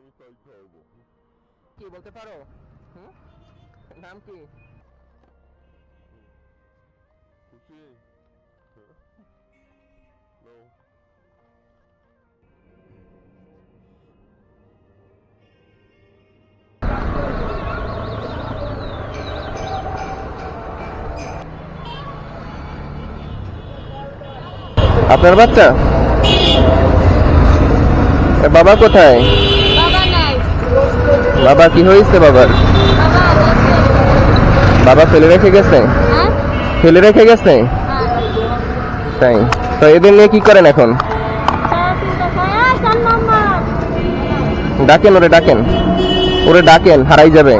আমি তাই খাওয়াবো কি বলতে পারো? হুম? নাম কি? খুশি? নাও আপনার বাচ্চা? বাবা কোথায়? বাবা, কি হয়েছে বাবার? বাবা ফেলে রেখে গেছে? ফেলে রেখে গেছে? তাই। তো এদের নিয়ে কি করেন এখন? ডাকেন, ওরে ডাকেন। ওরে ডাকেন, হারাই যাবে।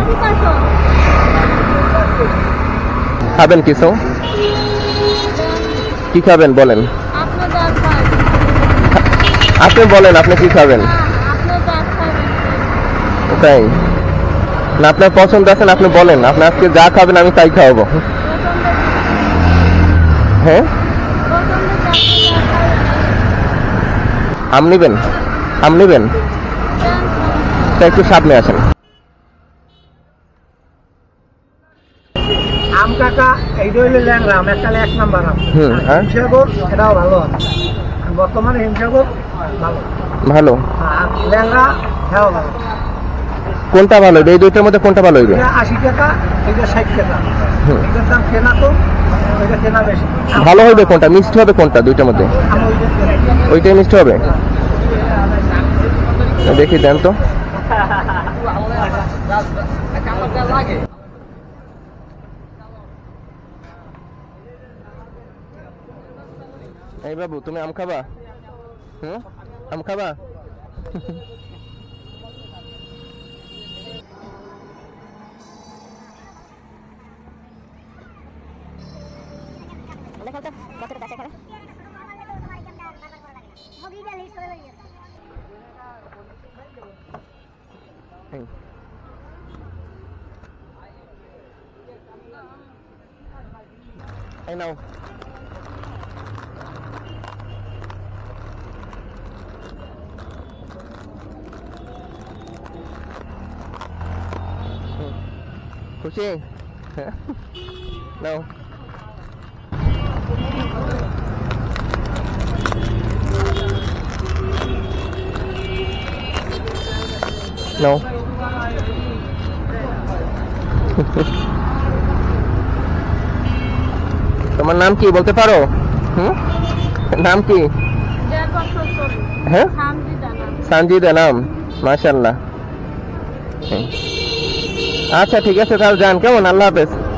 খাবেন কিছু? কি খাবেন বলেন? আপনি বলেন, আপনি কি খাবেন হ্যাঁ আপনি যা খাবেন তাই? না আপনার পছন্দ আছেন আপনি বলেন। আপনি আজকে যা খাবেন আমি তাই খাওয়াবো। হ্যাঁ? আম নিবেন? আম নিবেন? তা একটু সামনে আসেন। আম কাকা এইটা হইলে ল্যাংরা আম একটা এক নাম্বার আম? হিমসাগর এটাও ভালো আম। বর্তমানে হিমসাগর ভালো। ভালো। ল্যাংরা হ্যাঁ ভালো। কোনটা ভালো হইবে? এই দুইটার মধ্যে কোনটা ভালো হইবে? আশি টাকা এটা ষাট টাকা। এটার দাম কেনা তো ওইটা কেনা বেশি। ভালো হইবে কোনটা? মিষ্টি হবে কোনটা দুইটার মধ্যে। ওইটাই মিষ্টি হবে? দেখি দেন তো। এই বাবু তুমি আম খাবা? হুম? আম খাবা? এই। এই নাও হুম। খুশি নাও নাও তোমার নাম কি বলতে পারো? নাম কি? হ্যাঁ? সঞ্জিদা নাম মাশাল্লাহ আচ্ছা ঠিক আছে, তাহলে যান। কেমন? আল্লাহ হাফেজ।